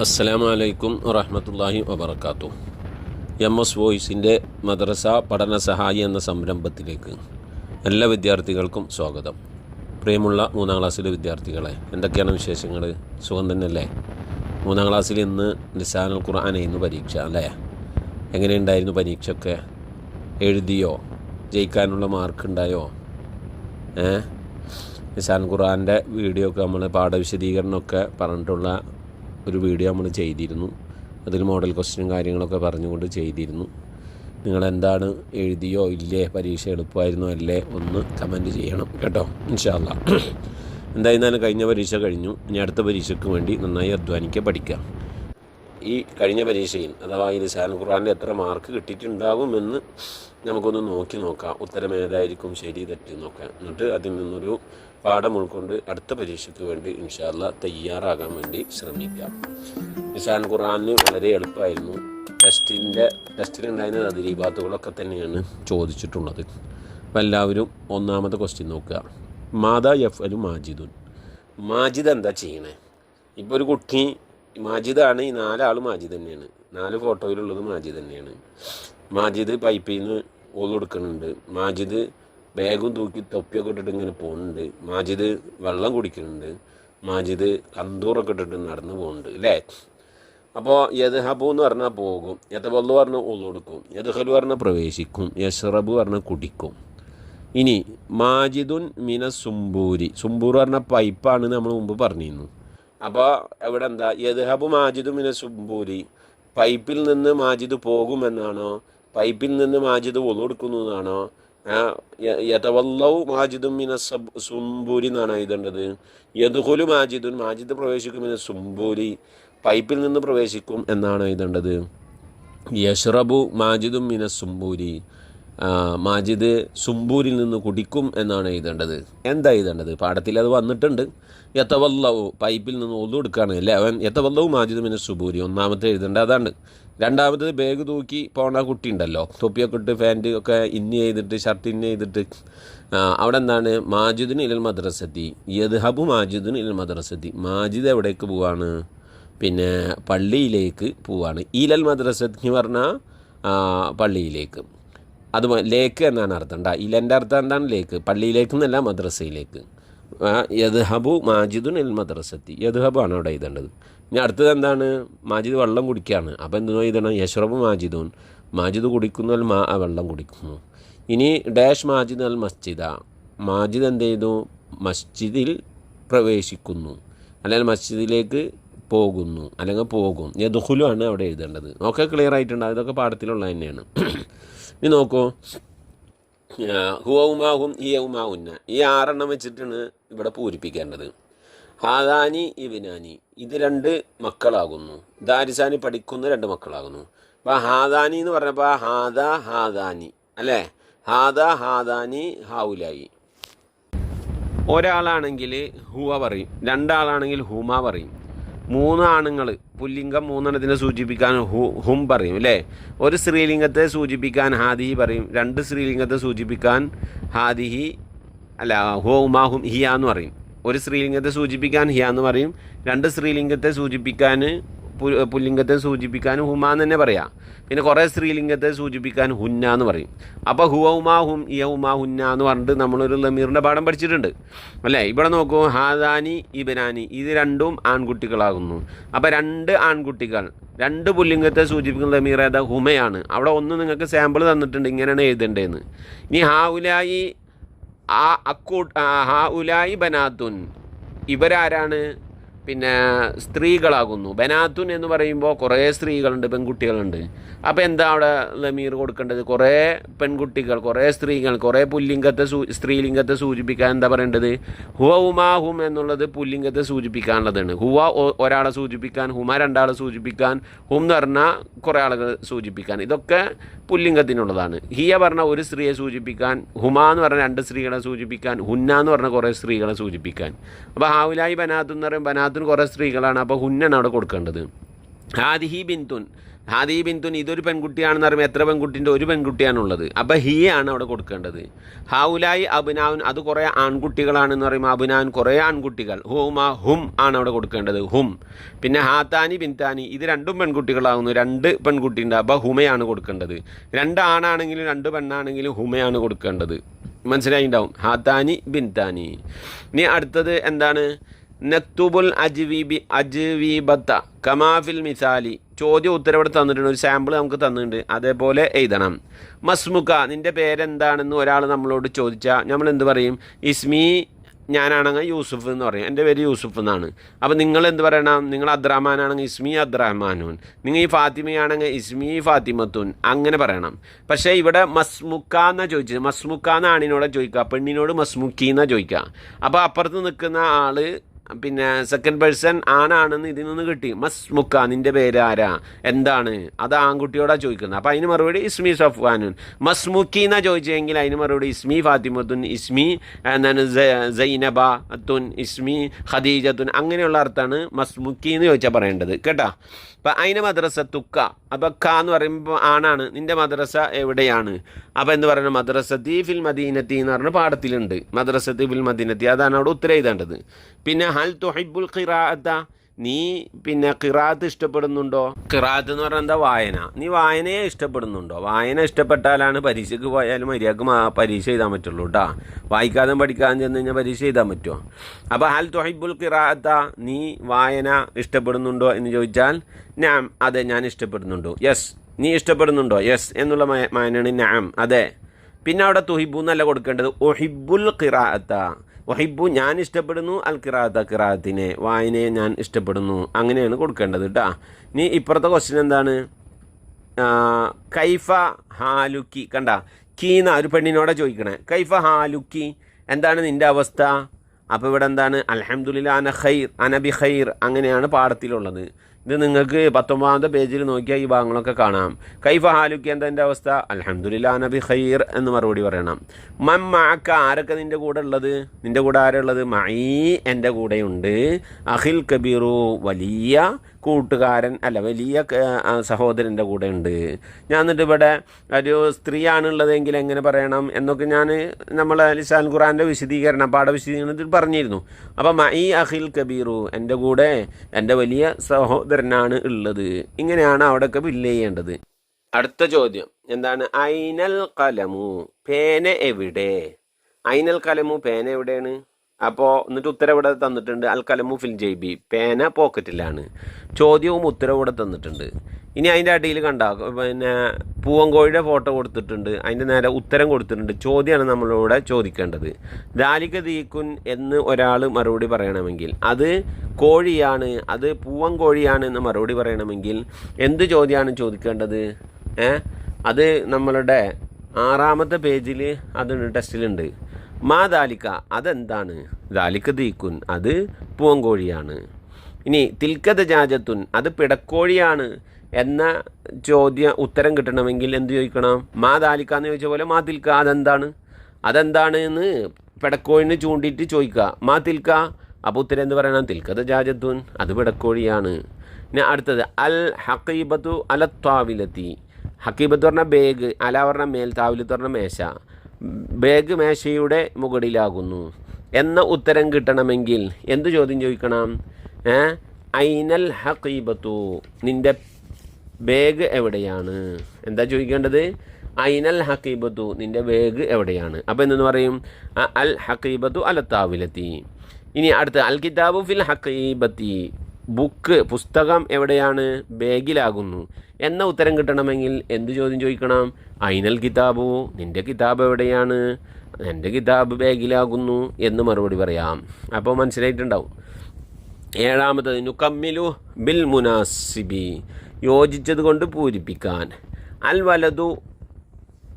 അസ്സലാമു അലൈക്കും വറഹമത്തല്ലാഹി വബർക്കാത്തു എം എസ് വോയിസിന്റെ മദ്രസ പഠന സഹായി എന്ന സംരംഭത്തിലേക്ക് എല്ലാ വിദ്യാർത്ഥികൾക്കും സ്വാഗതം. പ്രിയമുള്ള മൂന്നാം ക്ലാസ്സിലെ വിദ്യാർത്ഥികളെ എന്തൊക്കെയാണ് വിശേഷങ്ങൾ സുഖം തന്നെയല്ലേ? മൂന്നാം ക്ലാസ്സിൽ ഇന്ന് നിസാനുൽ ഖുർആാനായിരുന്നു പരീക്ഷ അല്ലേ? എങ്ങനെയുണ്ടായിരുന്നു പരീക്ഷയൊക്കെ? എഴുതിയോ? ജയിക്കാനുള്ള മാർക്ക് ഉണ്ടായോ? ഏ? നിസാൻ ഖുർആാന്റെ വീഡിയോ ഒക്കെ നമ്മൾ പാഠവിശദീകരണമൊക്കെ പറഞ്ഞിട്ടുള്ള ഒരു വീഡിയോ നമ്മൾ ചെയ്തിരുന്നു. അതിൽ മോഡൽ ക്വസ്റ്റ്യനും കാര്യങ്ങളൊക്കെ പറഞ്ഞുകൊണ്ട് ചെയ്തിരുന്നു. നിങ്ങൾ എന്താണ് എഴുതിയോ ഇല്ലേ? പരീക്ഷ എളുപ്പമായിരുന്നോ അല്ലേ? ഒന്ന് കമന്റ് ചെയ്യണം കേട്ടോ. ഇൻഷാല്ല എന്തായിരുന്നാലും കഴിഞ്ഞ പരീക്ഷ കഴിഞ്ഞു. ഇനി അടുത്ത പരീക്ഷയ്ക്ക് വേണ്ടി നന്നായി അധ്വാനിക്കുക പഠിക്കുക. ഈ കഴിഞ്ഞ പരീക്ഷയിൽ അഥവാ ഈ നിസാൻ ഖുറാന്റെ എത്ര മാർക്ക് കിട്ടിയിട്ടുണ്ടാകുമെന്ന് നമുക്കൊന്ന് നോക്കി നോക്കാം. ഉത്തരം ഏതായിരിക്കും? ശരി തെറ്റി നോക്കാം എന്നിട്ട് അതിൽ നിന്നൊരു പാഠം ഉൾക്കൊണ്ട് അടുത്ത പരീക്ഷയ്ക്ക് വേണ്ടി ഇൻഷാല്ല തയ്യാറാകാൻ വേണ്ടി ശ്രമിക്കാം. നിസാൻ ഖുറാന് വളരെ എളുപ്പമായിരുന്നു. ടെസ്റ്റിന്റെ ടെസ്റ്റിലുണ്ടായിരുന്ന അതിരീബാത്തുകളൊക്കെ തന്നെയാണ് ചോദിച്ചിട്ടുള്ളത്. അപ്പോൾ എല്ലാവരും ഒന്നാമത്തെ ക്വസ്റ്റ്യൻ നോക്കുക. മാതാ എഫ് അലു മാജിദുൻ. മാജിദ് എന്താ ചെയ്യണേ? ഇപ്പോൾ ഒരു കുട്ടി മാജിദാണ് ഈ നാലാൾ മാജിദ് തന്നെയാണ്. നാല് ഫോട്ടോയിലുള്ളത് മാജിദ് തന്നെയാണ്. മാജിദ് പൈപ്പിൽ നിന്ന് ഓളെടുക്കുന്നുണ്ട് മാജിദ് ബാഗും തൂക്കി തൊപ്പിയൊക്കെ ഇട്ടിട്ട് ഇങ്ങനെ പോകുന്നുണ്ട് മാജിദ് വെള്ളം കുടിക്കുന്നുണ്ട്. മാജിദ് കന്തൂറൊക്കെ ഇട്ടിട്ട് നടന്നു പോകുന്നുണ്ട് അല്ലേ? അപ്പോൾ യദ്ഹബു എന്ന് പറഞ്ഞാൽ പോകും. യഥബല്ലു പറഞ്ഞാൽ ഉള്ളൊടുക്കും യദ്ഹലു പറഞ്ഞാൽ പ്രവേശിക്കും. യഷ്റബു പറഞ്ഞാൽ കുടിക്കും. ഇനി മാജിദുൻ മിന സുംബൂരി. സുംബൂർ പറഞ്ഞ പൈപ്പാണ് നമ്മൾ മുമ്പ് പറഞ്ഞിരുന്നു. അപ്പോൾ ഇവിടെ എന്താ? യദ്ഹബു മാജിദു മിന സുംബൂരി. പൈപ്പിൽ നിന്ന് മാജിദ് പോകുമെന്നാണോ? പൈപ്പിൽ നിന്ന് മാജിദ് ഒളെടുക്കുന്നു എന്നാണോ? യഥവല്ലവ് മാജിദും മിന സുംബൂരി എന്നാണ് എഴുതേണ്ടത്. യദുഹുലു മാജിദുൻ മാജിദ് പ്രവേശിക്കും മിന സുംബൂരി പൈപ്പിൽ നിന്ന് പ്രവേശിക്കും എന്നാണ് എഴുതേണ്ടത്. യഷ്റബു മാജിദും മിന സുംബൂരി. മാജിദ് സുംബൂരിൽ നിന്ന് കുടിക്കും എന്നാണ് എഴുതേണ്ടത്. എന്താ എഴുതേണ്ടത്? പാഠത്തിൽ അത് വന്നിട്ടുണ്ട്. യത്തവല്ലവു പൈപ്പിൽ നിന്ന് ഒന്നു എടുക്കുകയാണ് അല്ലേ? അവൻ യത്തവല്ലവു മാജിദ് പിന്നെ സുബൂരി. ഒന്നാമത്തെ എഴുതേണ്ട അതാണ്. രണ്ടാമത് ബാഗ് തൂക്കി പോണ കുട്ടി ഉണ്ടല്ലോ. തൊപ്പിയൊക്കെ ഇട്ട് പാന്റ് ഒക്കെ ഇന്ന് ചെയ്തിട്ട് ഷർട്ട് ഇന്ന് ചെയ്തിട്ട്. അവിടെ എന്താണ്? മാജിദിന് ഇലൽ മദ്രസത്തി. യദ്ഹബു മാജിദിന് ഇലൽ മദ്രസത്തി. മാജിദ് എവിടേക്ക് പോവാണ്? പിന്നെ പള്ളിയിലേക്ക് പോവാണ്. ഇലൽ മദ്രസത്തി എന്ന് പറഞ്ഞാൽ പള്ളിയിലേക്ക്. അത് ലേക്ക് എന്നാണ് അർത്ഥം. ഉണ്ടാ ഇലന്റെ അർത്ഥം എന്താണ് ലേക്ക്? പള്ളിയിലേക്ക് എന്നല്ല മദ്രസയിലേക്ക് യദ്ഹബു മാജിദുൻ എൽ മദ്രസത്തി. യദ്ഹബു ആണ് അവിടെ എഴുതേണ്ടത്. ഇനി അടുത്തത് എന്താണ്? മാജിദ് വെള്ളം കുടിക്കുകയാണ് അപ്പോൾ എന്തിനോ എഴുതണം? യഷ്റബു മാജിദുൻ. മാജിദ് കുടിക്കുന്നു അൽ മാ വെള്ളം കുടിക്കുന്നു. ഇനി ഡാഷ് മാജിദ് അൽ മസ്ജിദ. മാജിദ് എന്ത് ചെയ്തു? മസ്ജിദിൽ പ്രവേശിക്കുന്നു. അല്ലെങ്കിൽ മസ്ജിദിലേക്ക് പോകുന്നു. അല്ലെങ്കിൽ പോകും. യദുഹുലു ആണ് അവിടെ എഴുതേണ്ടത്. ഒക്കെ ക്ലിയർ ആയിട്ടുണ്ട്? അതൊക്കെ പാഠത്തിലുള്ള തന്നെയാണ്. ഇനി നോക്കൂ. ഹുവൗമാഹും ഈ യൗമാവുന്ന ഈ ആറെണ്ണം വെച്ചിട്ടാണ് ഇവിടെ പൂരിപ്പിക്കേണ്ടത്. ഹാദാനി ഇബിനാനി. ഇത് രണ്ട് മക്കളാകുന്നു. ദാരിസാനി പഠിക്കുന്ന രണ്ട് മക്കളാകുന്നു. അപ്പോൾ ഹാദാനി എന്ന് പറഞ്ഞപ്പോൾ ഹാദ ഹാദാനി. അല്ലേ? ഹാദ ഹാദാനി ഹാവുലായി. ഒരാളാണെങ്കിൽ ഹുവ പറയും. രണ്ടാളാണെങ്കിൽ ഹുമ പറയും. മൂന്ന് ആണുങ്ങൾ പുല്ലിംഗം മൂന്നെണ്ണത്തിനെ സൂചിപ്പിക്കാൻ ഹു ഹും പറയും അല്ലേ? ഒരു സ്ത്രീലിംഗത്തെ സൂചിപ്പിക്കാൻ ഹാദിഹി പറയും രണ്ട് സ്ത്രീലിംഗത്തെ സൂചിപ്പിക്കാൻ ഹാദിഹി അല്ല ഹോ ഉമാഹും ഹിയ എന്ന് പറയും. ഒരു സ്ത്രീലിംഗത്തെ സൂചിപ്പിക്കാൻ ഹിയ എന്ന് പറയും രണ്ട് സ്ത്രീലിംഗത്തെ സൂചിപ്പിക്കാൻ പുല്ലിംഗത്തെ സൂചിപ്പിക്കാൻ ഹുമ എന്ന് തന്നെ പറയാം. പിന്നെ കുറേ സ്ത്രീലിംഗത്തെ സൂചിപ്പിക്കാൻ ഹുന്ന എന്ന് പറയും. അപ്പോൾ ഹുവ ഉമാ ഹും ഇയ ഉമാ ഹുന്ന എന്ന് പറഞ്ഞിട്ട് നമ്മളൊരു ലമീറിന്റെ പാഠം പഠിച്ചിട്ടുണ്ട്. അല്ലേ? ഇവിടെ നോക്കൂ ഹാദാനി ഇബനാനി ഇത് രണ്ടും ആൺകുട്ടികളാകുന്നു. അപ്പോൾ രണ്ട് ആൺകുട്ടികൾ രണ്ട് പുല്ലിംഗത്തെ സൂചിപ്പിക്കുന്ന ലമീർ ഏതാ? ഹുമയാണ്. അവിടെ ഒന്ന് നിങ്ങൾക്ക് സാമ്പിൾ തന്നിട്ടുണ്ട് ഇങ്ങനെയാണ് എഴുതേണ്ടതെന്ന്. ഇനി ഹാവുലായി ആ അക്കൂ ഹാ ഉലായി ബനാത്തുൻ ഇവരാരാണ്? പിന്നെ സ്ത്രീകളാകുന്നു. ബനാത്തുൻ എന്ന് പറയുമ്പോൾ കുറേ സ്ത്രീകളുണ്ട് പെൺകുട്ടികളുണ്ട്. അപ്പോൾ എന്താ അവിടെ ലമീർ കൊടുക്കേണ്ടത്? കുറേ പെൺകുട്ടികൾ കുറേ സ്ത്രീകൾ കുറേ പുല്ലിംഗത്തെ സൂ സ്ത്രീലിംഗത്തെ സൂചിപ്പിക്കാൻ എന്താ പറയേണ്ടത്? ഹുവ ഉമാ ഹും എന്നുള്ളത് പുല്ലിംഗത്തെ സൂചിപ്പിക്കാനുള്ളതാണ്. ഹുവ ഒരാളെ സൂചിപ്പിക്കാൻ ഹുമ രണ്ടാളെ സൂചിപ്പിക്കാൻ ഹും എന്ന് പറഞ്ഞാൽ കുറേ ആളുകൾ സൂചിപ്പിക്കാൻ. ഇതൊക്കെ പുല്ലിംഗത്തിനുള്ളതാണ്. ഹിയ പറഞ്ഞ ഒരു സ്ത്രീയെ സൂചിപ്പിക്കാൻ ഹുമ എന്ന് പറഞ്ഞ രണ്ട് സ്ത്രീകളെ സൂചിപ്പിക്കാൻ ഹുന്ന എന്ന് പറഞ്ഞ കുറേ സ്ത്രീകളെ സൂചിപ്പിക്കാൻ. അപ്പോൾ ഹാവുലായി ബനാത്ത് എന്ന് പറയും ബനാത്തിന് കുറേ സ്ത്രീകളാണ്. അപ്പോൾ ഹുന്നാണ് അവിടെ കൊടുക്കേണ്ടത്. ഹാദിഹി ബിന്തുൻ. ഹാദി ബിന്തുൻ ഇതൊരു പെൺകുട്ടിയാണെന്ന് പറയുമ്പോൾ എത്ര പെൺകുട്ടിന്റെ ഒരു പെൺകുട്ടിയാണുള്ളത്. അപ്പോൾ ആണ് അവിടെ കൊടുക്കേണ്ടത്. ഹൗലായി അബുനാവുൻ അത് കുറേ ആൺകുട്ടികളാണെന്ന് പറയുമ്പോൾ അബുനാവൻ കുറേ ആൺകുട്ടികൾ. ഹൂമ ഹും ആണ് അവിടെ കൊടുക്കേണ്ടത്. ഹും. പിന്നെ ഹാത്താനി ബിന്താനി ഇത് രണ്ടും പെൺകുട്ടികളാകുന്നു രണ്ട് പെൺകുട്ടിയുണ്ട്. അപ്പോൾ ഹുമയാണ് കൊടുക്കേണ്ടത്. രണ്ട് ആണാണെങ്കിലും രണ്ട് പെണ്ണാണെങ്കിലും ഹുമയാണ് കൊടുക്കേണ്ടത്. മനസ്സിലായിണ്ടാവും? ഹാത്താനി ബിന്താനി. ഇനി അടുത്തത് എന്താണ്? നക്തുബുൽ അജ്വീബി അജ്വീബത്ത. കമാഫിൽ മിസാലി. ചോദ്യം ഉത്തരവിടെ തന്നിട്ടുണ്ട്. ഒരു സാമ്പിൾ നമുക്ക് തന്നിട്ടുണ്ട്. അതേപോലെ എഴുതണം. മസ്മുക്ക നിന്റെ പേരെന്താണെന്ന് ഒരാൾ നമ്മളോട് ചോദിച്ചാൽ നമ്മൾ എന്ത് പറയും? ഇസ്മി ഞാനാണെങ്കിൽ യൂസുഫ് എന്ന് പറയും. എന്റെ പേര് യൂസുഫ് എന്നാണ്. അപ്പോൾ നിങ്ങൾ എന്ത് പറയണം? നിങ്ങൾ അദ്രഹ്മാനാണെങ്കിൽ ഇസ്മി അദ്രഹ്മാനുൻ നിങ്ങൾ ഈ ഫാത്തിമയാണെങ്കിൽ ഇസ്മി ഫാത്തിമത്തുൻ. അങ്ങനെ പറയണം. പക്ഷേ ഇവിടെ മസ്മുക്ക എന്നാ ചോദിച്ചത്? മസ്മുക്ക എന്ന ആണിനോട് ചോദിക്കുക. പെണ്ണിനോട് മസ്മുക്കി എന്നാ ചോദിക്കുക. അപ്പോൾ അപ്പുറത്ത് നിൽക്കുന്ന ആൾ പിന്നെ സെക്കൻഡ് പേഴ്സൺ ആനാണെന്ന് ഇതിൽ നിന്ന് കിട്ടി. മസ് മുക്ക നിന്റെ പേര് ആരാ? എന്താണ്? അത് ആൺകുട്ടിയോടാ ചോദിക്കുന്നത്. അപ്പോൾ അതിന് മറുപടി ഇസ്മി സഫ്വാനുൻ. മസ് മുക്കി എന്നാ ചോദിച്ചെങ്കിൽ അതിന് മറുപടി ഇസ്മി ഫാത്തിമത്തുൻ ഇസ്മി എന്താണ് സൈനബ തുൻ ഇസ്മി ഖദീജത്തുൻ അങ്ങനെയുള്ള അർത്ഥമാണ് മസ് മുക്കി എന്ന് ചോദിച്ചാൽ പറയേണ്ടത്. കേട്ടോ? അപ്പം അതിന് മദ്രസ തുക്ക. അപ്പം ക എന്ന് പറയുമ്പോൾ ആണാണ്. നിന്റെ മദ്രസ എവിടെയാണ്? അപ്പോൾ എന്ന് പറയുന്നത് മദ്രസ ഫിൽ മദീനത്തി എന്ന് പറഞ്ഞ പാഠത്തിലുണ്ട്. മദ്രസ ദീഫിൽ മദീനത്തി. അതാണ് അവിടെ ഉത്തരം എഴുതേണ്ടത്. പിന്നെ ഹൽ തുഹിബുൽ നീ പിന്നെ ഖിറാത്ത് ഇഷ്ടപ്പെടുന്നുണ്ടോ? ഖിറാത്ത് എന്ന് പറഞ്ഞാൽ എന്താ? വായന. നീ വായനയെ ഇഷ്ടപ്പെടുന്നുണ്ടോ? വായന ഇഷ്ടപ്പെട്ടാലാണ് പരീക്ഷയ്ക്ക് പോയാലും മര്യാദയ്ക്ക് പരീക്ഷ എഴുതാൻ പറ്റുള്ളൂ കേട്ടോ വായിക്കാതെ പഠിക്കാതെ ചെന്ന് കഴിഞ്ഞാൽ പരീക്ഷ എഴുതാൻ പറ്റുമോ? അപ്പോൾ ഹൽ തൊഹിബുൽ ഖിറാഅത്ത നീ വായന ഇഷ്ടപ്പെടുന്നുണ്ടോ എന്ന് ചോദിച്ചാൽ ഞാൻ അതെ ഞാൻ ഇഷ്ടപ്പെടുന്നുണ്ടോ. യെസ് നീ ഇഷ്ടപ്പെടുന്നുണ്ടോ? യെസ് എന്നുള്ള മാനാണ് നാം. അതെ. പിന്നെ അവിടെ തുഹിബു എന്നല്ല കൊടുക്കേണ്ടത്. ഒഹിബുൽ ഖിറാഅത്ത വഹിബു ഞാൻ ഇഷ്ടപ്പെടുന്നു അൽ കിറാത്ത കിറാത്തിനെ വായനയെ ഞാൻ ഇഷ്ടപ്പെടുന്നു. അങ്ങനെയാണ് കൊടുക്കേണ്ടത് കേട്ടോ ഇനി ഇപ്പുറത്തെ ക്വസ്റ്റ്യൻ എന്താണ്? കൈഫ ഹാലുക്കി കണ്ട? കീന്ന ഒരു പെണ്ണിനോടെ ചോദിക്കണേ. കൈഫ ഹാലുക്കി എന്താണ് നിന്റെ അവസ്ഥ? അപ്പോൾ ഇവിടെ എന്താണ്? അലഹമുല്ല അന ഖൈർ അനബി ഖൈർ അങ്ങനെയാണ് പാഠത്തിലുള്ളത്. ഇത് നിങ്ങൾക്ക് പത്തൊമ്പതാമത്തെ പേജിൽ നോക്കിയാൽ ഈ ഭാഗങ്ങളൊക്കെ കാണാം. കൈഫ ഹാലുക്കി എന്താ എന്റെ അവസ്ഥ? അലഹമുല്ല നബി ഖൈർ എന്ന് മറുപടി പറയണം. മം മാക്ക ആരൊക്കെ നിന്റെ കൂടെ ഉള്ളത്? നിന്റെ കൂടെ ആരുള്ളത് മൈ എന്റെ കൂടെയുണ്ട്. അഖിൽ കബീറു വലിയ കൂട്ടുകാരൻ അല്ല വലിയ സഹോദരന്റെ കൂടെ ഉണ്ട് ഞാൻ എന്നിട്ട് ഇവിടെ ഒരു സ്ത്രീയാണുള്ളതെങ്കിൽ എങ്ങനെ പറയണം എന്നൊക്കെ ഞാൻ നമ്മളെ ലിസാൻ ഖുറാന്റെ വിശദീകരണം പാഠവിശദീകരണത്തിൽ പറഞ്ഞിരുന്നു. അപ്പം മൈ അഖിൽ കബീറു എന്റെ കൂടെ എന്റെ വലിയ സഹോദരനാണ് ഉള്ളത്. ഇങ്ങനെയാണ് അവിടെയൊക്കെ ബില്ല് ചെയ്യേണ്ടത്. അടുത്ത ചോദ്യം. എന്താണ്? ഐനൽ കലമു. പേന എവിടെ? ഐനൽ കലമു പേന എവിടെയാണ്? അപ്പോൾ എന്നിട്ട് ഉത്തരം ഇവിടെ തന്നിട്ടുണ്ട്. അൽ കലമു ഫിൽ ജൈബി പേന പോക്കറ്റിലാണ് ചോദ്യവും ഉത്തരവും ഇവിടെ തന്നിട്ടുണ്ട്. ഇനി അതിന്റെ അടിയിൽ കണ്ട? പിന്നെ പൂവങ്കോഴിയുടെ ഫോട്ടോ കൊടുത്തിട്ടുണ്ട്. അതിന്റെ നേരെ ഉത്തരം കൊടുത്തിട്ടുണ്ട്. ചോദ്യമാണ് നമ്മളിവിടെ ചോദിക്കേണ്ടത്. ദാലിക ദീക്കുൻ എന്ന് ഒരാൾ മറുപടി പറയണമെങ്കിൽ അത് കോഴിയാണ് അത് പൂവങ്കോഴിയാണ് എന്ന് മറുപടി പറയണമെങ്കിൽ എന്ത് ചോദ്യമാണ് ചോദിക്കേണ്ടത്? ഏ? അത് നമ്മളുടെ ആറാമത്തെ പേജിൽ അത് ടെസ്റ്റിലുണ്ട്. മാ ദാലിക്ക അതെന്താണ്? ദാലിക്ക ദീക്കുൻ അത് പൂവൻകോഴിയാണ്. ഇനി തിൽക്കത ജാജത്തുൻ അത് പിടക്കോഴിയാണ്. എന്ന ചോദ്യ ഉത്തരം കിട്ടണമെങ്കിൽ എന്ത് ചോദിക്കണം? മാ ദാലിക്ക എന്ന് ചോദിച്ച പോലെ മാ തിൽക്ക അതെന്താണ്? അതെന്താണ് എന്ന് പിടക്കോഴിന് ചൂണ്ടിയിട്ട് ചോദിക്കുക. മാ തിൽക്ക അപ്പോൾ ഉത്തരം എന്ത് പറയണം? തിൽക്കത ജാജത്തുൻ അത് പിടക്കോഴിയാണ്. പിന്നെ അടുത്തത് അൽ ഹക്കീബത്തു അല താവിലെത്തി ഹക്കീബത്ത് പറഞ്ഞ ബേഗ് അല പറഞ്ഞ മേൽ താവിലത്ത് പറഞ്ഞ മേശ. ബേഗ് മേശയുടെ മുകളിലാകുന്നു. എന്ന ഉത്തരം കിട്ടണമെങ്കിൽ എന്ത് ചോദ്യം ചോദിക്കണം? ഐനൽ ഹക്കീബത്തു നിന്റെ ബാഗ് എവിടെയാണ്? എന്താ ചോദിക്കേണ്ടത്? ഐനൽ ഹക്കീബത്തു നിന്റെ ബാഗ് എവിടെയാണ്? അപ്പോൾ എന്തെന്ന് പറയും? അൽ ഹക്കീബത്തു അലത്താവിലെത്തി ഇനി അടുത്ത അൽ കിതാബു ഫിൽ ഹക്കീബത്തി ബുക്ക് പുസ്തകം എവിടെയാണ്? ബാഗിലാകുന്നു എന്ന ഉത്തരം കിട്ടണമെങ്കിൽ എന്ത് ചോദ്യം ചോദിക്കണം? ഐനൽ കിതാബു നിന്റെ കിതാബ് എവിടെയാണ്? എന്റെ കിതാബ് ബാഗിലാകുന്നു എന്ന് മറുപടി പറയാം. അപ്പോൾ മനസ്സിലായിട്ടുണ്ടാവും. ഏഴാമത്തത് നുക്കമ്മിലു ബിൽ മുനാസിബി. യോജിച്ചത് കൊണ്ട് പൂരിപ്പിക്കാൻ. അൽ വലതു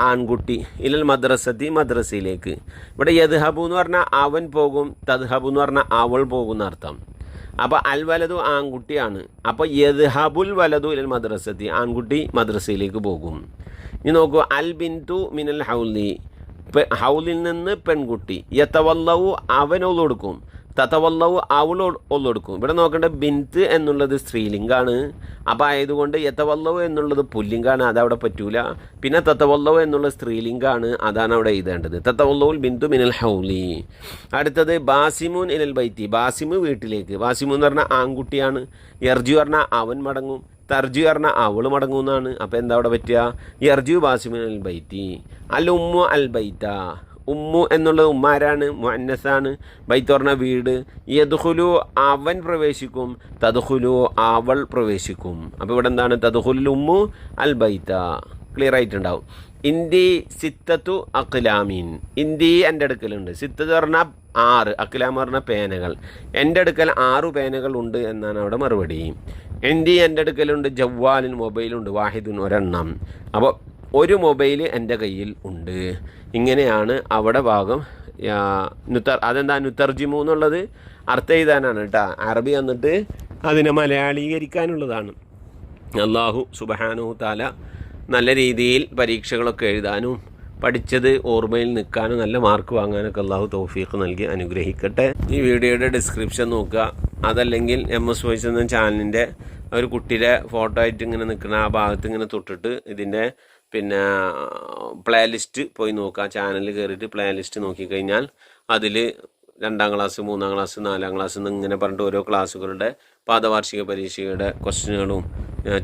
ആൺകുട്ടി ഇലൽ മദ്രസത്തി മദ്രസയിലേക്ക്. ഇവിടെ യദ്ഹബു എന്ന് പറഞ്ഞാൽ അവൻ പോകും തദ്ഹബു എന്ന് പറഞ്ഞാൽ അവൾ പോകുന്ന അർത്ഥം. അപ്പോൾ അൽ വലതു ആൺകുട്ടിയാണ്. അപ്പോൾ യദ്ഹബുൽ വലതു ഇലൽ മദ്രസത്തി ആൺകുട്ടി മദ്രസയിലേക്ക് പോകും. ഇനി നോക്കൂ അൽ ബിന്തു മിനൽ ഹൗലി. ഹൗലിൽ നിന്ന് പെൺകുട്ടി. യത്തവല്ലവു അവനോട് തത്തവല്ലവ് അവൾ ഒന്നെടുക്കും. ഇവിടെ നോക്കേണ്ട ബിന്ത് എന്നുള്ളത് സ്ത്രീലിംഗാണ്. അപ്പോൾ ആയതുകൊണ്ട് യത്തവല്ലവ് എന്നുള്ളത് പുല്ലിംഗാണ് അതവിടെ പറ്റൂല. പിന്നെ തത്തവല്ലവ് എന്നുള്ളത് സ്ത്രീലിംഗാണ് അതാണ് അവിടെ എഴുതേണ്ടത്. തത്തവല്ലവുൽ ബിന്ദു മിനൽ ഹൗലി. അടുത്തത് ബാസിമുൻ ഇനൽ ബൈത്തി. ബാസിമു വീട്ടിലേക്ക്. ബാസിമു എന്ന് പറഞ്ഞാൽ ആൺകുട്ടിയാണ്. എർജു പറഞ്ഞാൽ അവൻ മടങ്ങും. തർജു പറഞ്ഞാൽ അവൾ മടങ്ങുമെന്നാണ് അപ്പോൾ എന്താ അവിടെ പറ്റുക? എർജു ബാസിമുൻ അൽ ബൈത്തി. അൽ ഉമ്മു അൽ ബൈത്ത. ഉമ്മു എന്നുള്ളത് ഉമ്മ ആരാണ് പറഞ്ഞ വീട്. യദുഹുലു അവൻ പ്രവേശിക്കും തദുഹുലു അവൾ പ്രവേശിക്കും. അപ്പോൾ ഇവിടെ എന്താണ്? തദുഹുലു ഉമ്മു അൽ ബൈത്ത. ക്ലിയർ ആയിട്ടുണ്ടാവും. ഇന്ദി സിത്തത്തു അഖ്ലാമീൻ. ഇന്ദി എന്റെ അടുക്കലുണ്ട്. സിത്തത്ത് പറഞ്ഞാൽ ആറ് അഖ്ലാം പറഞ്ഞ പേനകൾ. എന്റെ അടുക്കൽ ആറ് പേനകൾ ഉണ്ട് എന്നാണ് അവിടെ മറുപടി. ഇന്തി എന്റെ അടുക്കലുണ്ട് ജവ്വാലിൻ മൊബൈലുണ്ട് വാഹിദുൻ ഒരെണ്ണം. അപ്പോൾ ഒരു മൊബൈൽ എന്റെ കയ്യിൽ ഉണ്ട്. ഇങ്ങനെയാണ് അവിടെ ഭാഗം നുത്തർ അതെന്താ നുത്തർജിമു എന്നുള്ളത്? അർത്ഥം എഴുതാനാണ് കേട്ടോ. അറബി വന്നിട്ട് അതിനെ മലയാളീകരിക്കാനുള്ളതാണ്. അള്ളാഹു സുബഹാനു താല നല്ല രീതിയിൽ പരീക്ഷകളൊക്കെ എഴുതാനും പഠിച്ചത് ഓർമ്മയിൽ നിൽക്കാനും നല്ല മാർക്ക് വാങ്ങാനൊക്കെ അള്ളാഹു തോഫീഖ് നൽകി അനുഗ്രഹിക്കട്ടെ. ഈ വീഡിയോയുടെ ഡിസ്ക്രിപ്ഷൻ നോക്കുക. അതല്ലെങ്കിൽ എം എസ് വോയിസ് എന്ന ചാനലിന്റെ ഒരു കുട്ടിയുടെ ഫോട്ടോ ആയിട്ട് ഇങ്ങനെ നിൽക്കുന്ന ആ ഭാഗത്ത് ഇങ്ങനെ തൊട്ടിട്ട് ഇതിന്റെ പിന്നെ പ്ലേ ലിസ്റ്റ് പോയി നോക്കുക ചാനലിൽ കയറിയിട്ട് പ്ലേ ലിസ്റ്റ് നോക്കിക്കഴിഞ്ഞാൽ അതിൽ രണ്ടാം ക്ലാസ് മൂന്നാം ക്ലാസ് നാലാം ക്ലാസ് എന്ന് ഇങ്ങനെ പറഞ്ഞിട്ട് ഓരോ ക്ലാസ്സുകളുടെ പാദവാർഷിക പരീക്ഷയുടെ ക്വസ്റ്റ്യനുകളും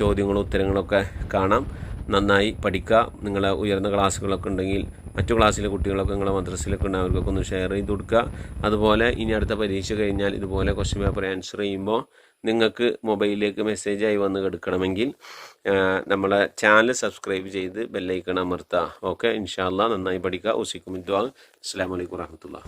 ചോദ്യങ്ങളും ഉത്തരങ്ങളൊക്കെ കാണാം. നന്നായി പഠിക്കുക. നിങ്ങളെ ഉയർന്ന ക്ലാസ്സുകളൊക്കെ ഉണ്ടെങ്കിൽ മറ്റു ക്ലാസ്സിലെ കുട്ടികളൊക്കെ നിങ്ങളെ മദ്രസയിലൊക്കെ ഉണ്ട് അവർക്കൊക്കെ ഒന്ന് ഷെയർ ചെയ്ത് കൊടുക്കുക. അതുപോലെ ഇനി അടുത്ത പരീക്ഷ കഴിഞ്ഞാൽ ഇതുപോലെ ക്വസ്റ്റ്യൻ പേപ്പർ ആൻസർ ചെയ്യുമ്പോൾ നിങ്ങൾക്ക് മൊബൈലിലേക്ക് മെസ്സേജായി വന്ന് കിടക്കണമെങ്കിൽ നമ്മളെ ചാനൽ സബ്സ്ക്രൈബ് ചെയ്ത് ബെല്ലൈക്കൺ അമർത്തുക ഓക്കെ ഇൻഷാല്ല നന്നായി പഠിക്കുക ഉസിക്കും. അസ്സാം വലൈക്കും വാഹമത്തുള്ള